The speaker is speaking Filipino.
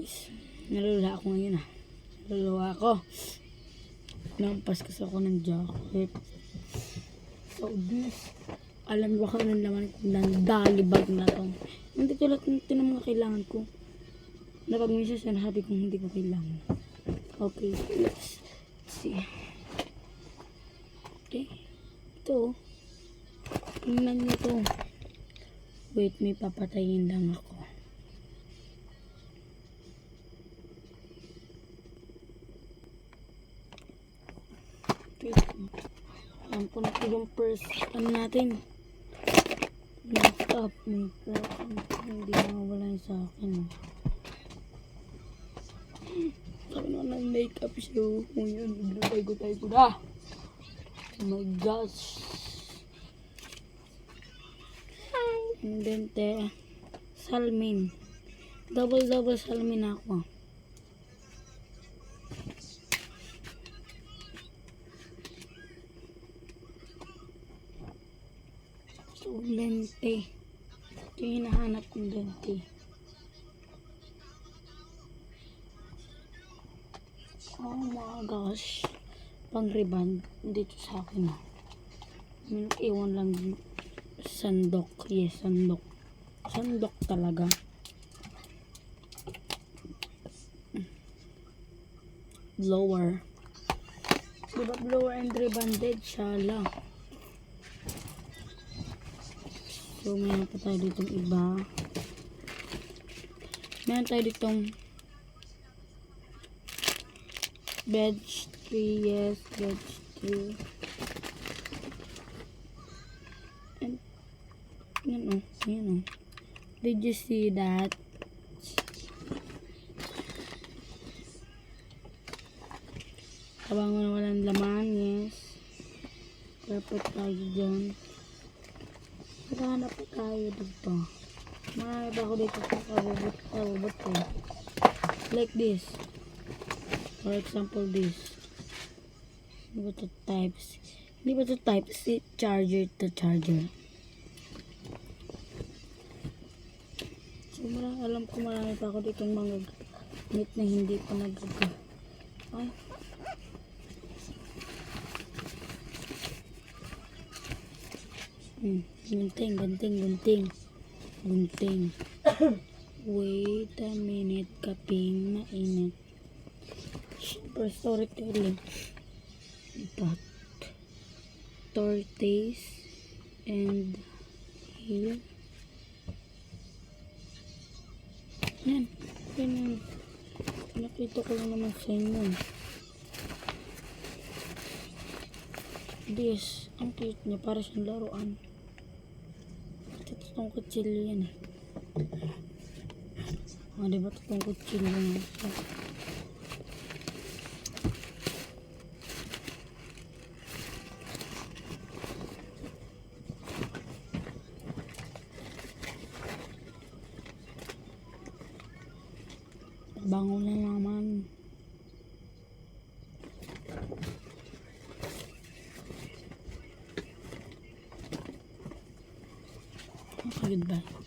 guys. Nalula ako ngayon ah. Naluluwa ako. Nampas kasi ako ng jacket. So this, alam ba kung anong laman ng dali bag na to? Hindi tulad ng ito ng mga kailangan ko. Na pag minsan sinasabi kong hindi ko kailangan. Okay, let's see. Okay. Ito. Tingnan niyo to. Wait, may papatayin lang ako. Ko na ito yung first ano natin. Makeup, makeup. Hindi mawala yun sa akin. Sabi na ng makeup siya. Kung yun, naglagay ko tayo ko na. Oh my gosh. And then, te, salmin. Double-double salmin ako. So, lente. Ito yung hinahanap kong lente. Oh my gosh. Pang rebound dito sa akin. ah. Iwan lang sandok. Yes, sandok. Sandok talaga. Blower. Diba blower and rebanded siya lang. So, meron pa tayo ditong iba. Meron tayo ditong veg tree, yes, veg tree. And, yun o, yun o. Did you see that? Kabango na walang laman, yes. Dapat tayo dyan. Maghanap pa tayo dito. Marami pa ako dito kabubot, kabubot ko. Like this. For example, this. Hindi ba ito type C? Hindi ba ito type C? Charger to charger. So, marami, alam ko marami pa ako dito mga gamit na hindi pa nag Ay. Hmm, gunting, gunting, gunting. Gunting. Wait a minute, kaping mainit. For storytelling. But, tortoise and here. Yan. Yan yan. Nakita ko lang naman sa inyo. This, ang cute niya. Para siyang laruan. Ito totoong kutsilyo yan eh. Ah, di ba totoong kutsilyo nga siya? Bango na naman. Goodbye.